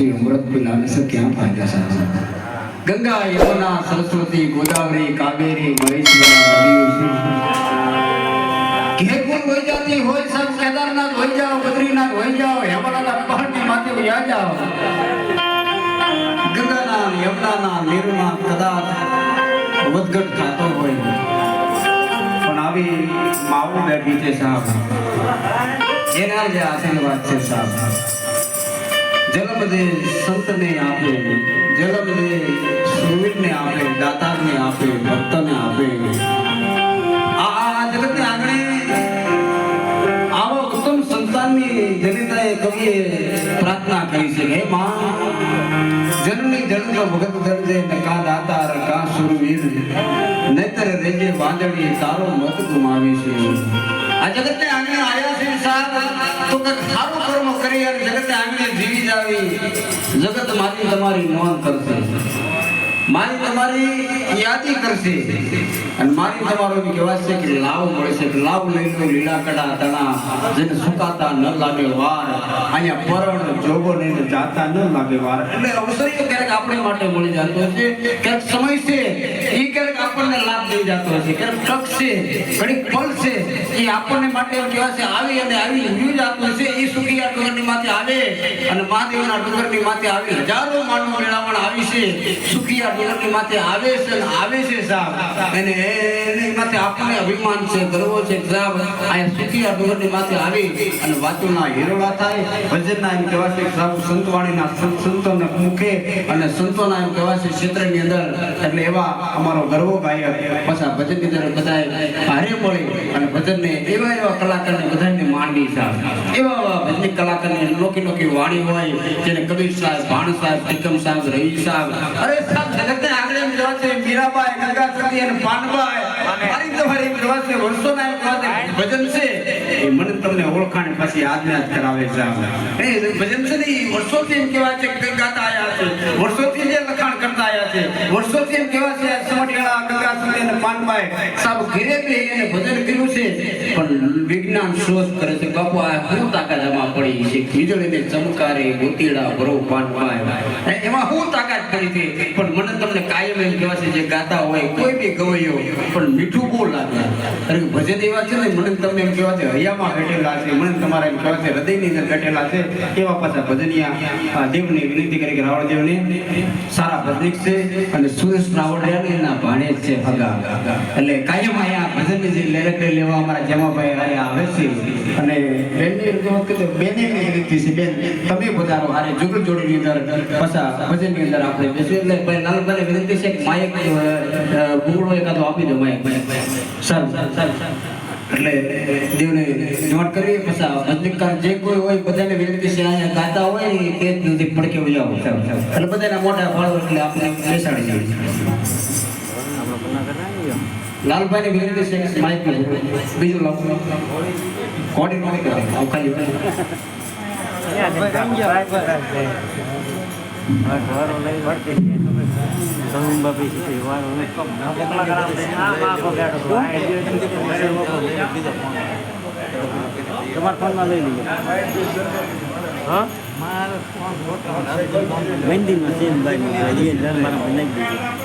પછી અમૃત પીલાવી છે, ક્યાં ફાયદા સાહેબ ગંગા, યમુના, સરસ્વતી, ગોદાવરી કાવેરી મહેશ્વરા, નદીઓ જે કુલ હોય જાતી હોય સાહેબ કેદારનાથ હોય જાઓ, બદ્રીનાથ હોય જાઓ હેમળાના પહાડની માથે વ્યા જાઓ. ગંગાના, યમુનાના નીરમાં કદાચ વધઘટ થતો હોય. પણ આવી માવું બેઠી છે સાહેબ એના જે આશીર્વાદ છે સાહેબ જલમ દે સંતને આપે જલમ દે સુરવીરને આપે, દાતારને આપે આપે. આ જગતને કવિએ પ્રાર્થના કરી છે હે માં ને કા દાતાર, કા સુરવીર નહીતર રેજે વાંદળી તારો મત ગુમાવી છે. આ જગતને આંગણે સાહેબ તો કર્મ કરી અને જગતને આંગણે જીવી જાવી. જગત મારી તમારી નોંધ કરશે. મારી તમારી યાદી કરશે. અને મારી તમારો બી કહેવાય કે લાવ મળશે કે લાવ લઈ લો લીલા કડા તણા જેને સુકાતા ન લાગે વાર. અહીંયા પરણ જોગો લઈને જાતા ન લાગે વાર. એટલે અવસરીઓ ક્યારેક આપણે માટે મળી જતો છે ક્યારેક સમય છે એ ક્યારેક આપણને લાભ દઈ જતો છે ક્યારેક તક છે, ઘડીક ફળ છે એ આપણને માટે છે, આવી અને આવી વ્યૂ જતું છે એ સુખિયા કરવાની માથે આવે. અને મહાદેવના ડુંગરની માથે આવી હજારો માનવ મેળામણ આવી છે. સુખિયા ડુંગરની માથે આવે છે અને આવે છે સાહેબ અને એની માથે આપણને અભિમાન છે, ગર્વ છે સાહેબ આ સુખિયા ડુંગરની માથે આવી અને વાતોના હિરોળા થાય. ભજનના એમ કહેવા છે સાહેબ સંતવાણીના સંતોને મુખે અને સંતોના એમ કહેવા છે ક્ષેત્રની અંદર. એટલે એવા અમારો ગર્વ ગાયક. પાછા ભજનની અંદર બધાએ ભારે મળી અને ભજનને એવા એવા કલાકારને બધાને માંડી સાહેબ એવા કલાકારની અનોખી નોખી વાણી હોય જેને કબીર સાહેબ ભાણ સાહેબ ટીકમ સાહેબ રવિ સાહેબ અરે સાહેબ જગતને આગળ એમ જોવા છે મીરાબાઈ ગંગા સતી અને પાનબાઈ મારી તમારી છે વર્ષોના જોવા ભજન છે. એ મને તમને ઓળખાણ પછી યાદ કરાવે સાહેબ એ ભજન છે ને એ વર્ષોથી એમ કહેવાય છે કે ગાતા આવ્યા છે. વર્ષોથી જે લખાણ કરતા આયા છે. વર્ષોથી એમ કહેવાય છે સમઢિયાળા ગંગા સતી અને પાનબાઈ. સાહેબ ઘરે ઘરે એને ભજન કર્યું છે. પણ વિજ્ઞાન શોધ કરે છે બાપુ, આ શું તાકાત આમાં પડી છે? વીજળીને ચમકારે, ગોતીડા, ભરો પાનબાઈ એમાં શું તાકાત પડી છે? પણ મને તમને કાયમ એમ કહેવા છે, જે ગાતા હોય, કોઈ બી ગવૈયો, પણ મીઠું બહુ લાગે. અરે, ભજન એવા છે ને, મને તમને એમ કહેવા છે, હૈયામાં ઘટેલા છે. મને તમારા એમ કહેવા છે, હૃદયની અંદર ઘટેલા છે. એવા પાછા ભજનિયા દેવની વિનંતી કરી કે રાવળદેવને સારા ભજનિક છે અને સુરેશ રાવળિયા એના ભાણે છે હગા. એટલે કાયમ અહીંયા ભજન જે લેરકડે લેવા અમારા અહીંયા આવે છે અને બેનની વખતે બેનની લીધી છે. બેન તમે પધારો હારે જુગલ જોડીની અંદર પાછા ભજનની અંદર આપણે બેસીએ. એટલે ભાઈ લાલભાઈને વિનંતી છે કે માયક ભૂગળો એકાદો આપી દો માયક સર. સર એટલે દેવને નોટ કરી પછી ભજનકાર જે કોઈ હોય બધાને વિનંતી છે. અહીંયા ગાતા હોય તે જ નથી પડકે ઉજાવો. એટલે બધાના મોટા ફાળો એટલે આપણે બેસાડી જઈએ લાલભાઈ ની વિનંતી છે કે માઇક બીજું લાવો કોડી કોડી કરે આવ ખાલી તમારા ફોનમાં લઈ લીધો હા મહેંદીમાં છે ભાઈ મારા બનાવી દીધું